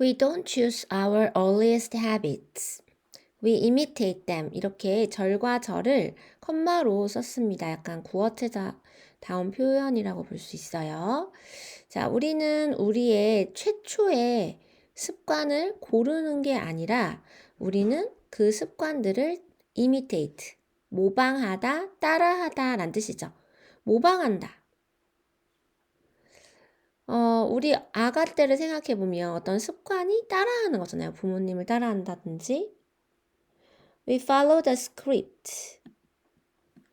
We don't choose our earliest habits. We imitate them. 이렇게 절과 절을 컴마로 썼습니다. 약간 구어체자 다운 표현이라고 볼 수 있어요. 자, 우리는 우리의 최초의 습관을 고르는 게 아니라 우리는 그 습관들을 imitate, 모방하다, 따라하다 라는 뜻이죠. 모방한다. 어, 우리 아가 때를 생각해 보면 어떤 습관이 따라하는 거잖아요. 부모님을 따라한다든지. We follow the script.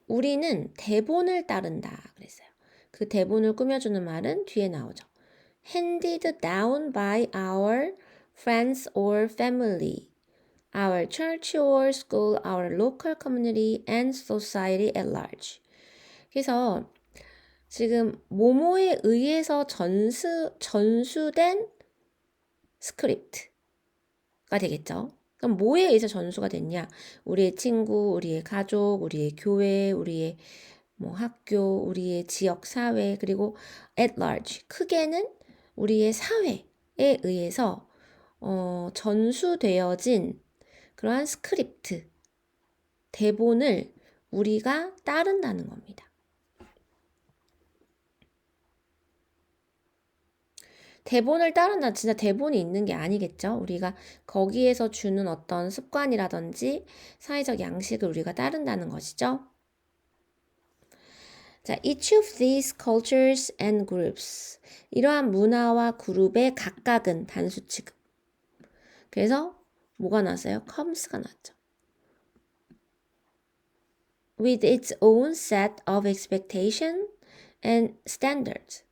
우리는 대본을 따른다. 그랬어요. 그 대본을 꾸며주는 말은 뒤에 나오죠. handed down by our friends or family, our church or school, our local community and society at large. 그래서 지금 모모에 의해서 전수, 전수된 스크립트가 되겠죠. 그럼 뭐에 의해서 전수가 됐냐? 우리의 친구, 우리의 가족, 우리의 교회, 우리의 뭐 학교, 우리의 지역 사회, 그리고 at large, 크게는 우리의 사회에 의해서 어, 전수되어진 그러한 스크립트, 대본을 우리가 따른다는 겁니다. 대본을 따른다 진짜 대본이 있는 게 아니겠죠. 우리가 거기에서 주는 어떤 습관이라든지 사회적 양식을 우리가 따른다는 것이죠. 자, each of these cultures and groups. 이러한 문화와 그룹의 각각은 단수 취급. 그래서 뭐가 나왔어요? comes가 나왔죠. with its own set of expectation and standards.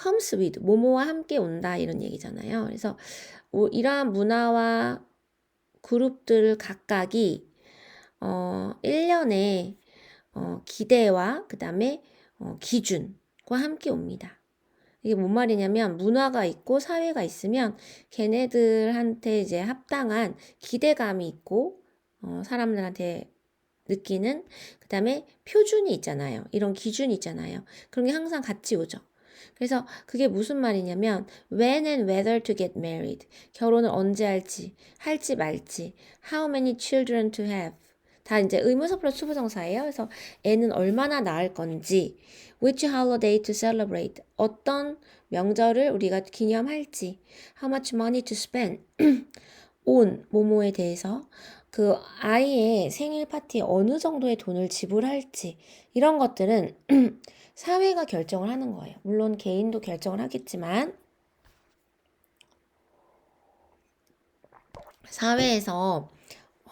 Comes with 뭐뭐와 함께 온다 이런 얘기잖아요. 그래서 이러한 문화와 그룹들 각각이 어 1년에 어 기대와 그다음에 어 기준과 함께 옵니다. 이게 뭔 말이냐면 문화가 있고 사회가 있으면 걔네들한테 이제 합당한 기대감이 있고 어 사람들한테 느끼는 그다음에 표준이 있잖아요. 이런 기준이 있잖아요. 그런 게 항상 같이 오죠. 그래서 그게 무슨 말이냐면 when and whether to get married. 결혼을 언제 할지, 할지 말지. how many children to have. 다 이제 의문사 플러스 수부정사예요. 그래서 애는 얼마나 낳을 건지, which holiday to celebrate. 어떤 명절을 우리가 기념할지, how much money to spend. 온 모모에 대해서 그 아이의 생일 파티에 어느 정도의 돈을 지불할지 이런 것들은 사회가 결정을 하는 거예요. 물론 개인도 결정을 하겠지만 사회에서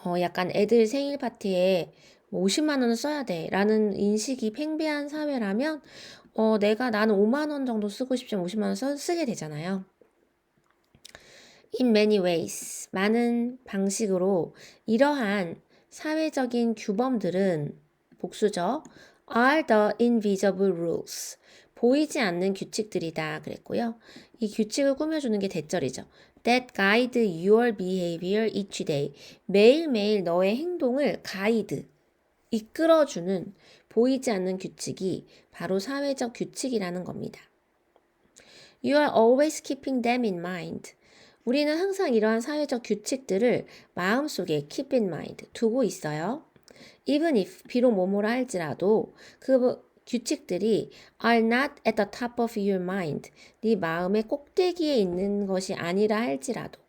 어 약간 애들 생일 파티에 50만 뭐 원을 써야 돼라는 인식이 팽배한 사회라면 어 내가 나는 5만 원 정도 쓰고 싶지만 50만 원 써, 쓰게 되잖아요. In many ways 많은 방식으로 이러한 사회적인 규범들은 복수죠. are the invisible rules. 보이지 않는 규칙들이다 그랬고요. 이 규칙을 꾸며주는 게 대절이죠. That guide your behavior each day. 매일매일 너의 행동을 가이드, 이끌어주는 보이지 않는 규칙이 바로 사회적 규칙이라는 겁니다. You are always keeping them in mind. 우리는 항상 이러한 사회적 규칙들을 마음속에 keep in mind 두고 있어요. even if 비록 뭐뭐라 할지라도 그 규칙들이 are not at the top of your mind. 네 마음의 꼭대기에 있는 것이 아니라 할지라도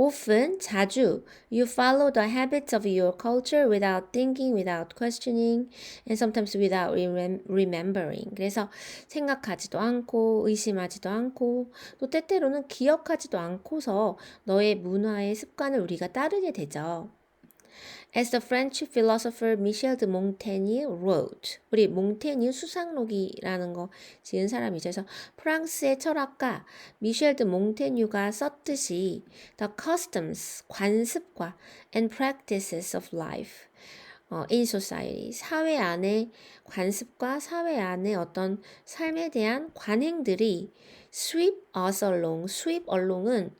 often 자주 you follow the habits of your culture without thinking, without questioning, and sometimes without remembering. 그래서 생각하지도 않고 의심하지도 않고 또 때때로는 기억하지도 않고서 너의 문화의 습관을 우리가 따르게 되죠. As the French philosopher Michel de Montaigne wrote. 우리 몽테뉴 수상록이라는 거 지은 사람이죠. 그래서 프랑스의 철학가 미셸 드 몽테뉴가 썼듯이 the customs, 관습과 and practices of life 어, in society, 사회 안에 관습과 사회 안에 어떤 삶에 대한 관행들이 sweep us along, sweep along은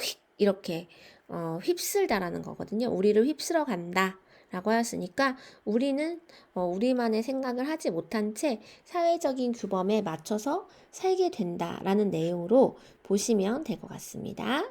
휙 이렇게 어, 휩쓸다라는 거거든요. 우리를 휩쓸어 간다. 라고 하였으니까 우리는 어, 우리만의 생각을 하지 못한 채 사회적인 규범에 맞춰서 살게 된다라는 내용으로 보시면 될 것 같습니다.